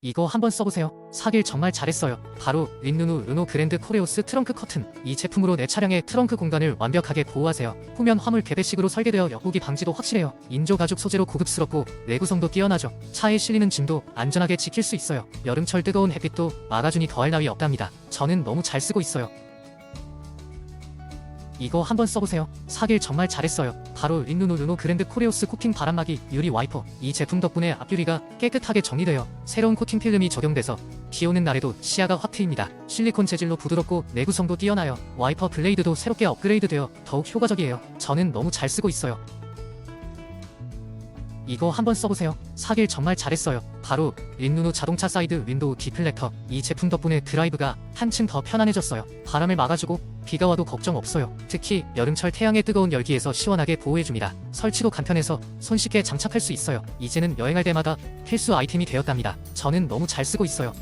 이거 한번 써보세요. 사길 정말 잘했어요. 바로 린누누 르노 그랜드 코레오스 트렁크 커튼. 이 제품으로 내 차량의 트렁크 공간을 완벽하게 보호하세요. 후면 화물 개배식으로 설계되어 여고기 방지도 확실해요. 인조 가죽 소재로 고급스럽고 내구성도 뛰어나죠. 차에 실리는 짐도 안전하게 지킬 수 있어요. 여름철 뜨거운 햇빛도 막아주니 더할 나위 없답니다. 저는 너무 잘 쓰고 있어요. 이거 한번 써보세요. 사길 정말 잘했어요. 바로 린누누 르노 그랜드 코레오스 코팅 바람막이 유리 와이퍼. 이 제품 덕분에 앞유리가 깨끗하게 정리되어 새로운 코팅 필름이 적용돼서 비 오는 날에도 시야가 확 트입니다. 실리콘 재질로 부드럽고 내구성도 뛰어나요. 와이퍼 블레이드도 새롭게 업그레이드되어 더욱 효과적이에요. 저는 너무 잘 쓰고 있어요. 이거 한번 써보세요. 사길 정말 잘했어요. 바로 린누누 자동차 사이드 윈도우 디플렉터. 이 제품 덕분에 드라이브가 한층 더 편안해졌어요. 바람을 막아주고 비가 와도 걱정 없어요. 특히 여름철 태양의 뜨거운 열기에서 시원하게 보호해줍니다. 설치도 간편해서 손쉽게 장착할 수 있어요. 이제는 여행할 때마다 필수 아이템이 되었답니다. 저는 너무 잘 쓰고 있어요.